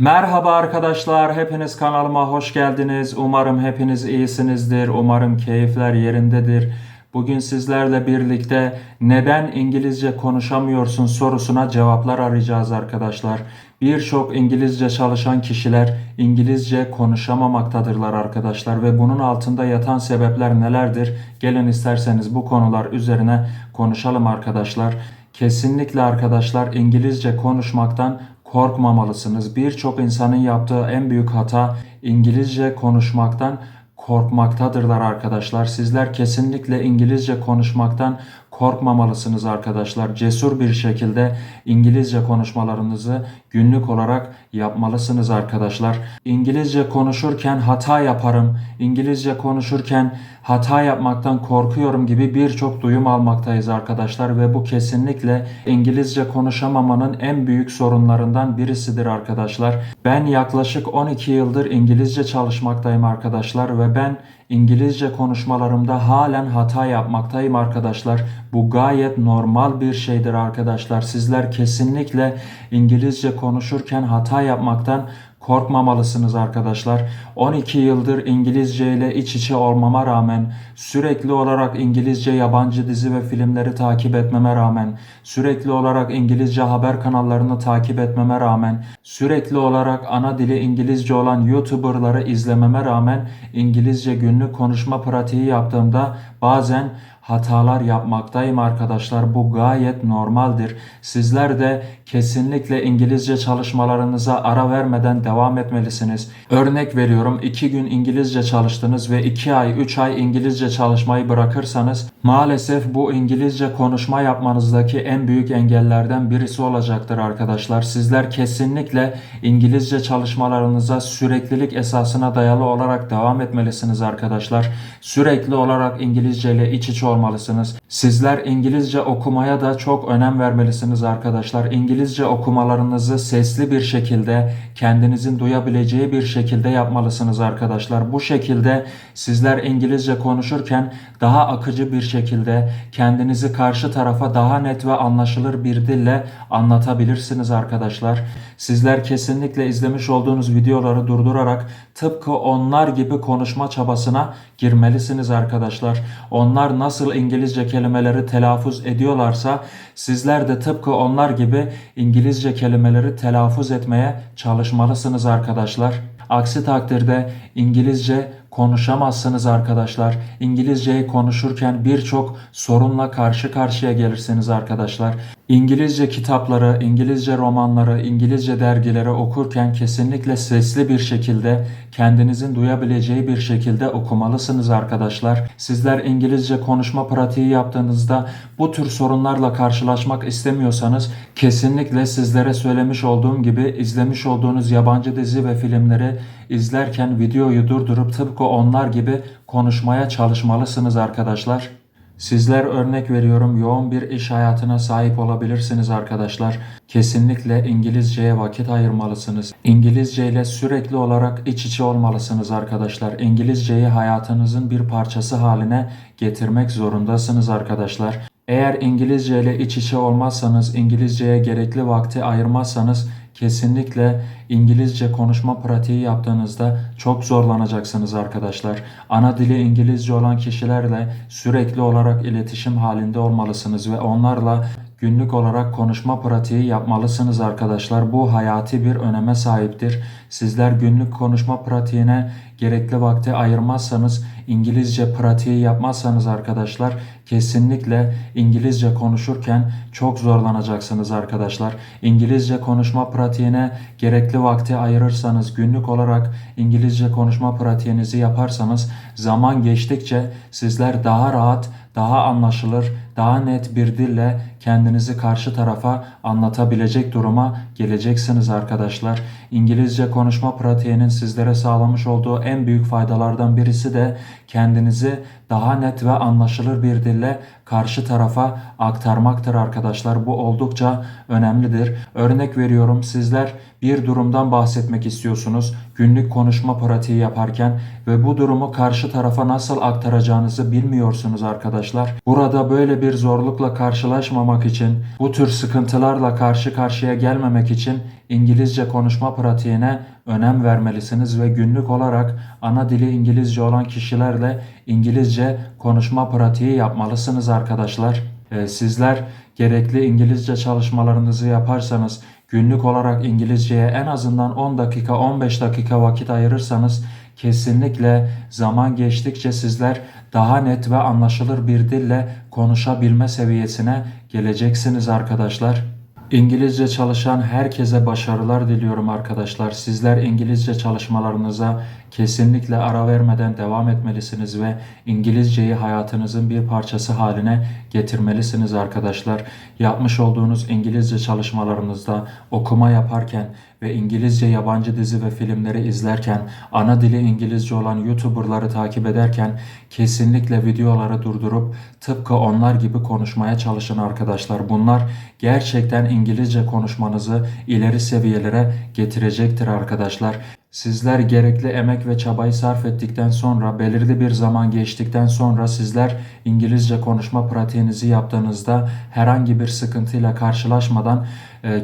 Merhaba arkadaşlar, hepiniz kanalıma hoş geldiniz. Umarım hepiniz iyisinizdir. Umarım keyifler yerindedir. Bugün sizlerle birlikte neden İngilizce konuşamıyorsun sorusuna cevaplar arayacağız arkadaşlar. Birçok İngilizce çalışan kişiler İngilizce konuşamamaktadırlar arkadaşlar ve bunun altında yatan sebepler nelerdir? Gelin isterseniz bu konular üzerine konuşalım arkadaşlar. Kesinlikle arkadaşlar İngilizce konuşmaktan korkmamalısınız. Birçok insanın yaptığı en büyük hata İngilizce konuşmaktan korkmaktadırlar arkadaşlar. Sizler kesinlikle İngilizce konuşmaktan korkmamalısınız arkadaşlar. Cesur bir şekilde İngilizce konuşmalarınızı günlük olarak yapmalısınız arkadaşlar. İngilizce konuşurken hata yaparım. İngilizce konuşurken hata yapmaktan korkuyorum gibi birçok duyum almaktayız arkadaşlar ve bu kesinlikle İngilizce konuşamamanın en büyük sorunlarından birisidir arkadaşlar. Ben yaklaşık 12 yıldır İngilizce çalışmaktayım arkadaşlar ve ben İngilizce konuşmalarımda halen hata yapmaktayım arkadaşlar. Bu gayet normal bir şeydir arkadaşlar. Sizler kesinlikle İngilizce konuşurken hata yapmaktan korkmamalısınız arkadaşlar. 12 yıldır İngilizce ile iç içe olmama rağmen, sürekli olarak İngilizce yabancı dizi ve filmleri takip etmeme rağmen, sürekli olarak İngilizce haber kanallarını takip etmeme rağmen, sürekli olarak ana dili İngilizce olan YouTuber'ları izlememe rağmen İngilizce günlük konuşma pratiği yaptığımda bazen hatalar yapmaktayım arkadaşlar. Bu gayet normaldir. Sizler de kesinlikle İngilizce çalışmalarınıza ara vermeden devam etmelisiniz. Örnek veriyorum 2 gün İngilizce çalıştınız ve 2 ay 3 ay İngilizce çalışmayı bırakırsanız maalesef bu İngilizce konuşma yapmanızdaki en büyük engellerden birisi olacaktır arkadaşlar. Sizler kesinlikle İngilizce çalışmalarınıza süreklilik esasına dayalı olarak devam etmelisiniz arkadaşlar. Sürekli olarak İngilizce ile iç içe olmalısınız. Sizler İngilizce okumaya da çok önem vermelisiniz arkadaşlar. İngilizce okumalarınızı sesli bir şekilde kendinizin duyabileceği bir şekilde yapmalısınız arkadaşlar. Bu şekilde sizler İngilizce konuşurken daha akıcı bir şekilde kendinizi karşı tarafa daha net ve anlaşılır bir dille anlatabilirsiniz arkadaşlar. Sizler kesinlikle izlemiş olduğunuz videoları durdurarak tıpkı onlar gibi konuşma çabasına girmelisiniz arkadaşlar. Onlar nasıl İngilizce kelimeleri telaffuz ediyorlarsa sizler de tıpkı onlar gibi İngilizce kelimeleri telaffuz etmeye çalışmalısınız arkadaşlar. Aksi takdirde İngilizce konuşamazsınız arkadaşlar. İngilizceyi konuşurken birçok sorunla karşı karşıya gelirsiniz arkadaşlar. İngilizce kitapları, İngilizce romanları, İngilizce dergileri okurken kesinlikle sesli bir şekilde kendinizin duyabileceği bir şekilde okumalısınız arkadaşlar. Sizler İngilizce konuşma pratiği yaptığınızda bu tür sorunlarla karşılaşmak istemiyorsanız kesinlikle sizlere söylemiş olduğum gibi izlemiş olduğunuz yabancı dizi ve filmleri izlerken videoyu durdurup tıpkı onlar gibi konuşmaya çalışmalısınız arkadaşlar. Sizler örnek veriyorum yoğun bir iş hayatına sahip olabilirsiniz arkadaşlar. Kesinlikle İngilizceye vakit ayırmalısınız. İngilizce ile sürekli olarak iç içe olmalısınız arkadaşlar. İngilizceyi hayatınızın bir parçası haline getirmek zorundasınız arkadaşlar. Eğer İngilizce ile iç içe olmazsanız, İngilizceye gerekli vakti ayırmazsanız kesinlikle İngilizce konuşma pratiği yaptığınızda çok zorlanacaksınız arkadaşlar. Ana dili İngilizce olan kişilerle sürekli olarak iletişim halinde olmalısınız ve onlarla günlük olarak konuşma pratiği yapmalısınız arkadaşlar. Bu hayati bir öneme sahiptir. Sizler günlük konuşma pratiğine gerekli vakti ayırmazsanız, İngilizce pratiği yapmazsanız arkadaşlar kesinlikle İngilizce konuşurken çok zorlanacaksınız arkadaşlar. İngilizce konuşma pratiğine gerekli vakti ayırırsanız, günlük olarak İngilizce konuşma pratiğinizi yaparsanız zaman geçtikçe sizler daha rahat, daha anlaşılır, daha net bir dille kendinizi karşı tarafa anlatabilecek duruma geleceksiniz arkadaşlar. İngilizce konuşma pratiğinin sizlere sağlamış olduğu en büyük faydalardan birisi de kendinizi daha net ve anlaşılır bir dille karşı tarafa aktarmaktır arkadaşlar. Bu oldukça önemlidir. Örnek veriyorum sizler bir durumdan bahsetmek istiyorsunuz günlük konuşma pratiği yaparken ve bu durumu karşı tarafa nasıl aktaracağınızı bilmiyorsunuz arkadaşlar. Burada böyle bir zorlukla karşılaşmamak için, bu tür sıkıntılarla karşı karşıya gelmemek için İngilizce konuşma pratiğine önem vermelisiniz ve günlük olarak ana dili İngilizce olan kişilerle İngilizce konuşma pratiği yapmalısınız arkadaşlar. Ee, sizler gerekli İngilizce çalışmalarınızı yaparsanız günlük olarak İngilizceye en azından 10 dakika 15 dakika vakit ayırırsanız kesinlikle zaman geçtikçe sizler daha net ve anlaşılır bir dille konuşabilme seviyesine geleceksiniz arkadaşlar. İngilizce çalışan herkese başarılar diliyorum arkadaşlar. Sizler İngilizce çalışmalarınıza kesinlikle ara vermeden devam etmelisiniz ve İngilizceyi hayatınızın bir parçası haline getirmelisiniz arkadaşlar. Yapmış olduğunuz İngilizce çalışmalarınızda okuma yaparken ve İngilizce yabancı dizi ve filmleri izlerken, ana dili İngilizce olan YouTuber'ları takip ederken kesinlikle videoları durdurup tıpkı onlar gibi konuşmaya çalışın arkadaşlar. Bunlar gerçekten İngilizce konuşmanızı ileri seviyelere getirecektir arkadaşlar. Sizler gerekli emek ve çabayı sarf ettikten sonra, belirli bir zaman geçtikten sonra sizler İngilizce konuşma pratiğinizi yaptığınızda herhangi bir sıkıntıyla karşılaşmadan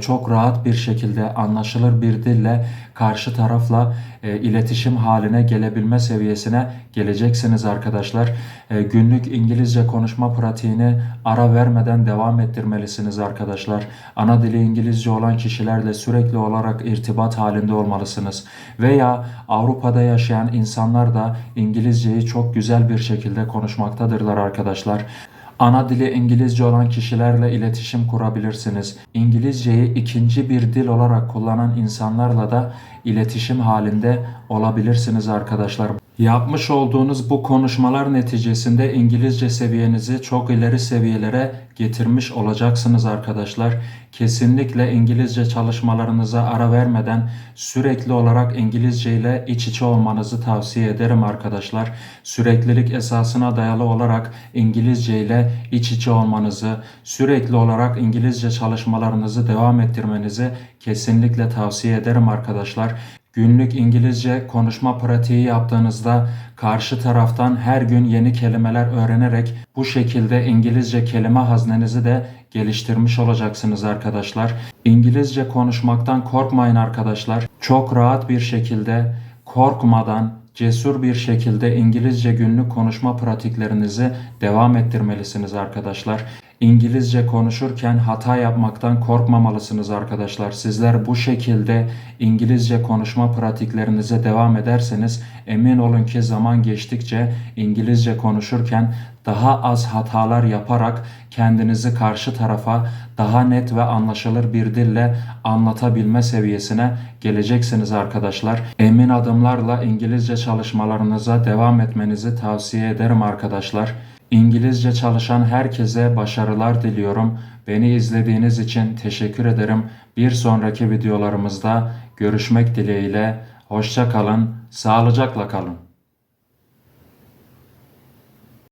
çok rahat bir şekilde anlaşılır bir dille karşı tarafla e, iletişim haline gelebilme seviyesine geleceksiniz arkadaşlar. E, Günlük İngilizce konuşma pratiğini ara vermeden devam ettirmelisiniz arkadaşlar. Ana dili İngilizce olan kişilerle sürekli olarak irtibat halinde olmalısınız. Veya Avrupa'da yaşayan insanlar da İngilizceyi çok güzel bir şekilde konuşmaktadırlar arkadaşlar. Ana dili İngilizce olan kişilerle iletişim kurabilirsiniz. İngilizceyi ikinci bir dil olarak kullanan insanlarla da iletişim halinde olabilirsiniz arkadaşlar. Yapmış olduğunuz bu konuşmalar neticesinde İngilizce seviyenizi çok ileri seviyelere getirmiş olacaksınız arkadaşlar. Kesinlikle İngilizce çalışmalarınıza ara vermeden sürekli olarak İngilizce ile iç içe olmanızı tavsiye ederim arkadaşlar. Süreklilik esasına dayalı olarak İngilizce ile iç içe olmanızı, sürekli olarak İngilizce çalışmalarınızı devam ettirmenizi kesinlikle tavsiye ederim arkadaşlar. Günlük İngilizce konuşma pratiği yaptığınızda karşı taraftan her gün yeni kelimeler öğrenerek bu şekilde İngilizce kelime haznenizi de geliştirmiş olacaksınız arkadaşlar. İngilizce konuşmaktan korkmayın arkadaşlar. Çok rahat bir şekilde korkmadan cesur bir şekilde İngilizce günlük konuşma pratiklerinizi devam ettirmelisiniz arkadaşlar. İngilizce konuşurken hata yapmaktan korkmamalısınız arkadaşlar. Sizler bu şekilde İngilizce konuşma pratiklerinize devam ederseniz emin olun ki zaman geçtikçe İngilizce konuşurken daha az hatalar yaparak kendinizi karşı tarafa daha net ve anlaşılır bir dille anlatabilme seviyesine geleceksiniz arkadaşlar. Emin adımlarla İngilizce çalışmalarınıza devam etmenizi tavsiye ederim arkadaşlar. İngilizce çalışan herkese başarılar diliyorum. Beni izlediğiniz için teşekkür ederim. Bir sonraki videolarımızda görüşmek dileğiyle. Hoşça kalın, sağlıcakla kalın.